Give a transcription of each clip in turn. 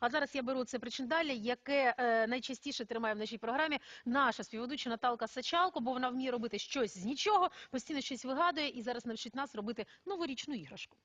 А зараз я беру це причиндалі, яке е, найчастіше тримає в нашій програмі наша співведуча Наталка Сачалко, бо вона вміє робити щось з нічого, постійно щось вигадує і зараз навчить нас робити новорічну іграшку.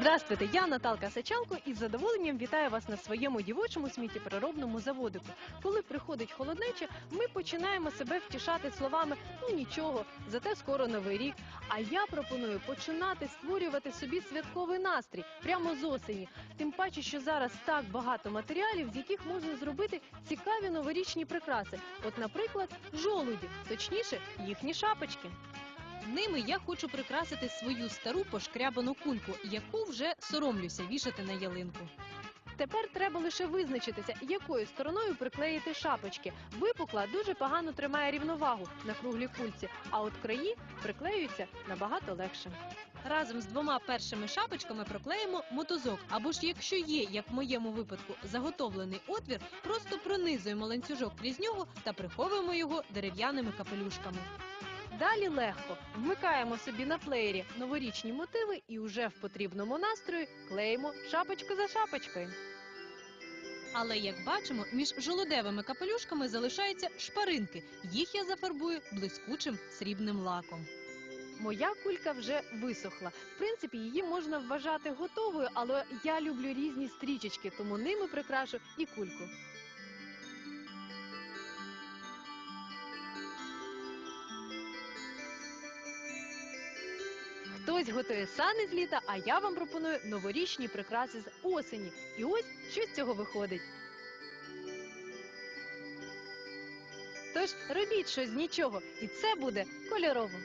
Здравствуйте, я Наталка Сачалко і з задоволенням вітаю вас на своєму дівочому сміттєпереробному заводику. Коли приходить холоднеча, ми починаємо себе втішати словами ну нічого, зате скоро новий рік. А я пропоную починати створювати собі святковий настрій прямо з осені. Тим паче, що зараз так багато матеріалів, з яких можна зробити цікаві новорічні прикраси. От, наприклад, жолуді, точніше, їхні шапочки. Ними я хочу прикрасити свою стару пошкрябану кульку, яку вже соромлюся вішати на ялинку. Тепер треба лише визначитися, якою стороною приклеїти шапочки. Випукла дуже погано тримає рівновагу на круглій кульці, а от краї приклеюються набагато легше. Разом з двома першими шапочками проклеїмо мотузок, або ж якщо є, як в моєму випадку, заготовлений отвір, просто пронизуємо ланцюжок крізь нього та приховуємо його дерев'яними капелюшками. Далі легко вмикаємо собі на плеєрі новорічні мотиви і уже в потрібному настрої клеїмо шапочку за шапочкою. Але як бачимо, між жолудевими капелюшками залишаються шпаринки. Їх я зафарбую блискучим срібним лаком. Моя кулька вже висохла. В принципі, її можна вважати готовою, але я люблю різні стрічечки, тому ними прикрашу і кульку. Хтось готує сани з літа, а я вам пропоную новорічні прикраси з осені. І ось що з цього виходить. Тож робіть щось з нічого, і це буде кольорово.